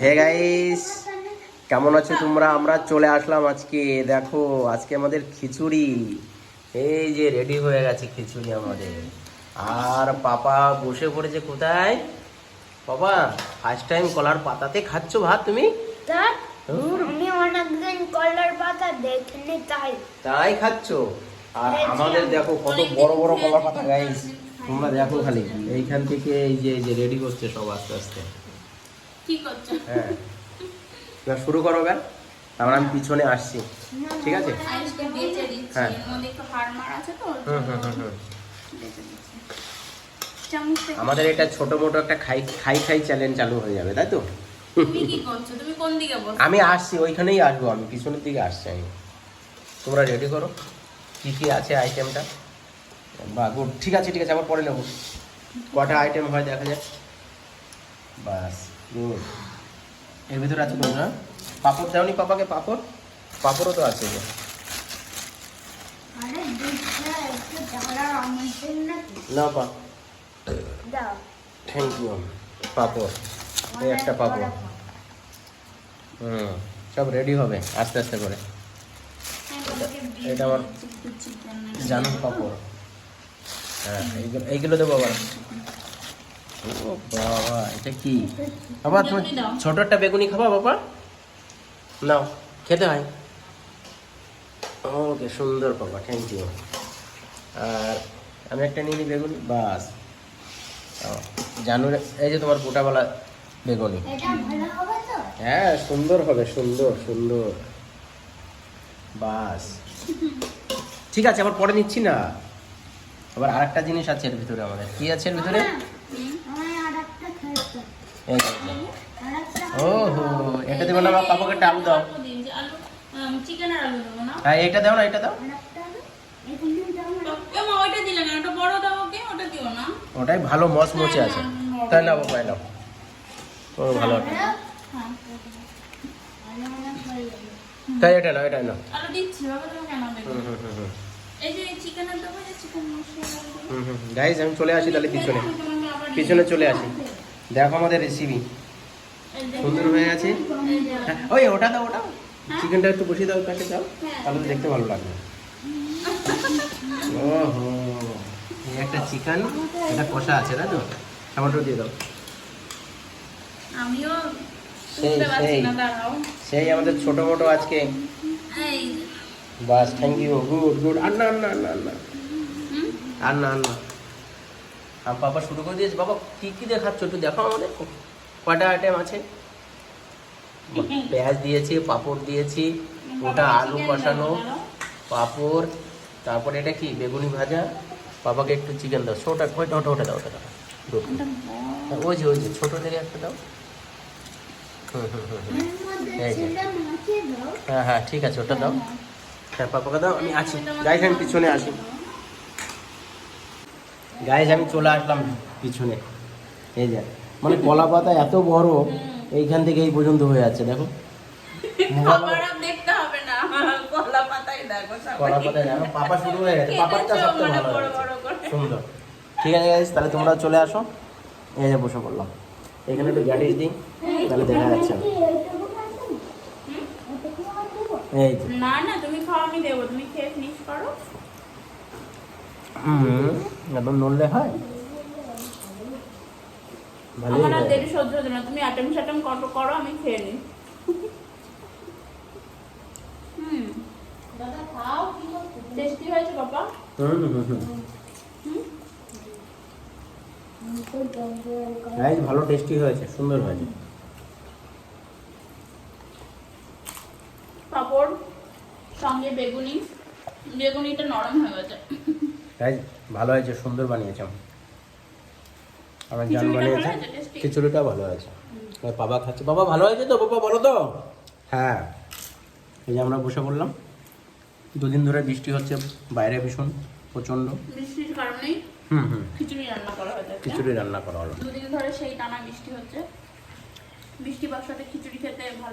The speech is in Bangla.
হে গাইস কেমন আছো তোমরা? আমরা চলে আসলাম আজকে দেখো আজকে আমাদের খিচুড়ি। এই যে রেডি হয়ে গেছে খিচুড়ি আমাদের। আর পাপা বসে পড়েছে কোথায়? বাবা ফার্স্ট টাইম কলার পাতাতে খাচ্ছ ভাত তুমি? আমি অনেকদিন কলার পাতা দেখিনি তাই। তাই খাচ্ছ? আর আমাদের দেখো কত বড় বড় কলার পাতা গাইস তোমরা দেখো খালি। এইখান থেকে এই যে রেডি করছে সব আস্তে আস্তে। কি করছ? হ্যাঁ। এবার শুরু করো ব্যান তারপর আমি পিছনে আসছি। ঠিক আছে? হ্যাঁ। আমাদের এটা ছোট মোটো একটা খাই খাই খাই চ্যালেঞ্জ চালু হয়ে যাবে তাই তো? আমি আসছি ওইখানেই আসব আমি পিছনের দিকে আসছি আমি। তোমরা রেডি করো? কি কি আছে আইটেমটা বা গুড ঠিক আছে ঠিক আছে আবার পরে নেব। কটা আইটেম হয় দেখা যাক। বাস। এর ভিতরে আছে তোমরা পাপড় দাওনি পাপাকে পাপড়? পাপড়ও তো আছে। না পা। থ্যাংক ইউ পাপড়। এই একটা পাপড়। হুম সব রেডি হবে আস্তে আস্তে করে। এটা আমার জানুন পাপড়। হ্যাঁ এইগুলো এইগুলো দেবো আবার। ও বাবা এটা কি? বাবা তুমি বেগুনি ছোট একটা বেগুনি খাবা বাবা? নাও খেতে হয়। ওকে সুন্দর বাবা থ্যাংক ইউ আর আমি একটা নিয়ে নিই বেগুনি বাস। জানুর এই যে তোমার গোটাবেলা বেগুনি। হ্যাঁ সুন্দর হবে সুন্দর সুন্দর। বাস। ঠিক আছে আবার পরে নিচ্ছি না। আবার আরেকটা জিনিস আছে এর ভিতরে আমাদের। কি আছে এর ভিতরে? একটা এটা না দাও। হ্যাঁ দাও না দাও। ওটাই ভালো মস মচে আছে। তাই না বাবা নাও। ও, ভালো তাই এটা নাও এটা নাও। আমি চলে আসি তাহলে পিছনে। পিছনে চলে আসি। দেখো আমাদের রেসিপি সুন্দর হয়ে গেছে? হ্যাঁ, ওই ওটা দাও ওটা। চিকেনটা একটু বসিয়ে দাও কাছে দাও। তাহলে দেখতে ভালো লাগবে। ওহো এই একটা চিকেন এটা কষা আছে না তো? টমেটো দিয়ে দাও। আমিও সেই, সেই। সেই আমাদের ছোট মোটো আজকে। বাস থ্যাংক ইউ গুড গুড আর না আর না আর না। আর আর বাবা শুরু করে দিয়েছে বাবা কি কি দেখাচ্ছ একটু দেখো আমাদের। কটা আইটেম আছে? পেঁয়াজ দিয়েছি পাঁপড় দিয়েছি ওটা আলু কষানো পাঁপড় তারপরে এটা কি বেগুনি ভাজা? বাবাকে একটু চিকেন দাও। ছোটা ওইটা ওটা ওটা দাও ওটা দাও. হ্যাঁ, ওই যে ওই যে ছোটো থেকে একটা দাও। হ্যাঁ হ্যাঁ ঠিক আছে ওটা দাও। হ্যাঁ পাপাকে দাও আমি আছি গাইস আমি পিছনে আসি। গাইস আমি চলে আসলাম পিছনে। এই যে মানে কলা পাতা এত বড় এইখান থেকে এই পর্যন্ত হয়ে যাচ্ছে দেখো। কলা দেখো পাপা শুরু হয়ে গেছে। পাপারটা সবচেয়ে ভালো। সুন্দর। ঠিক আছে গাইস তাহলে তোমরা চলে আসো। এই যে বসে পড়লাম। এখানে একটু গ্যাটিস দিই তাহলে দেখা যাচ্ছে। এই না না তুমি খাও আমি দেবো। তুমি খেয়ে ফিনিশ করো। হুম। একদম নড়লে হয়। আমার আর দেরি সহ্য হচ্ছে না। তুমি আইটেম সাটেম কত করো আমি খেয়ে নিই। হুম। দাদা খাও টেস্টি হয়েছে বাবা রাইস ভালো টেস্টি হয়েছে সুন্দর হয়েছে। পাপড় সঙ্গে বেগুনি। বেগুনিটা নরম হয়ে গেছে। রাইস ভালো হয়েছে সুন্দর বানিয়েছে আমার জান বানিয়েছে খিচুড়িটা ভালো হয়েছে। বাবা খাচ্ছে। বাবা ভালো হয়েছে তো? বাবা বলো তো? হ্যাঁ। এই যে আমরা বসে পড়লাম। দুদিন ধরে বৃষ্টি হচ্ছে বাইরে ভীষণ প্রচণ্ড। বৃষ্টির কারণেই হুম হুম। খিচুড়ি রান্না করা হয়েছে। খিচুড়ি রান্না করা হলো। দুদিন ধরে সেই টানা বৃষ্টি হচ্ছে। বৃষ্টি খিচুড়ি খেতে ভালো